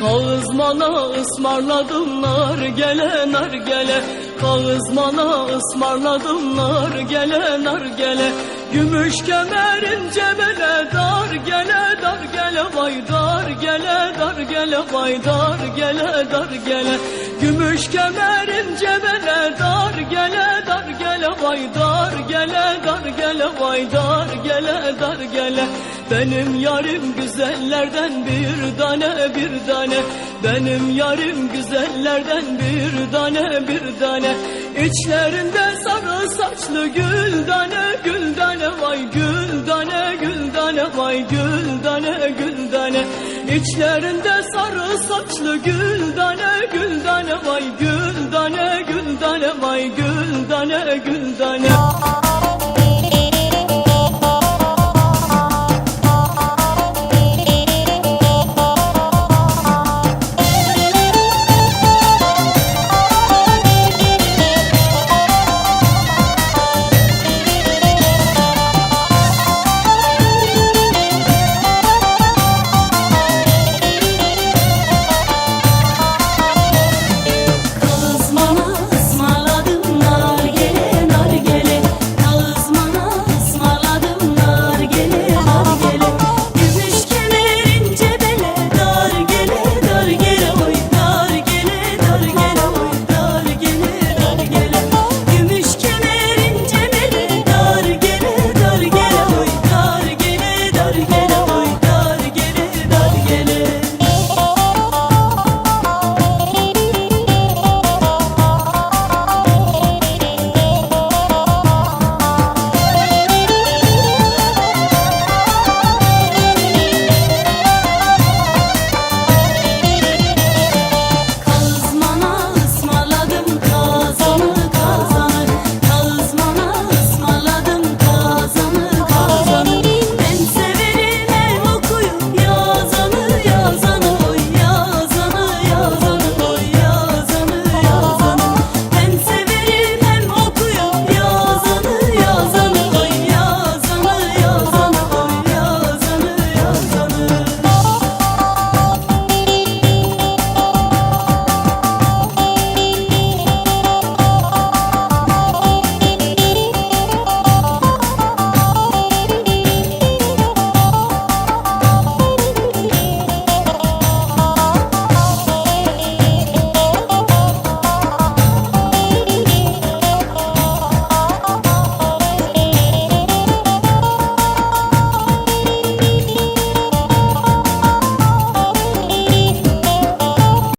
Kağızmana ısmarladım nar gele nar gele. Kağızmana ısmarladım nar gele nar gele. Gümüş kemerin cebele dar gele dar gele vay dar gele dar gele vay dar gele dar gele. Gümüş kemerin cebele dar gele dar gele vay dar gele dar gele vay dar gele dar gele benim yarim güzellerden bir tane bir tane. Benim yarim güzellerden bir tane bir tane. İçlerinde sarı saçlı gül tane gül tane vay gül tane gül tane vay gül tane gül tane. İçlerinde sarı saçlı gül tane gül tane vay gül tane gül tane vay gül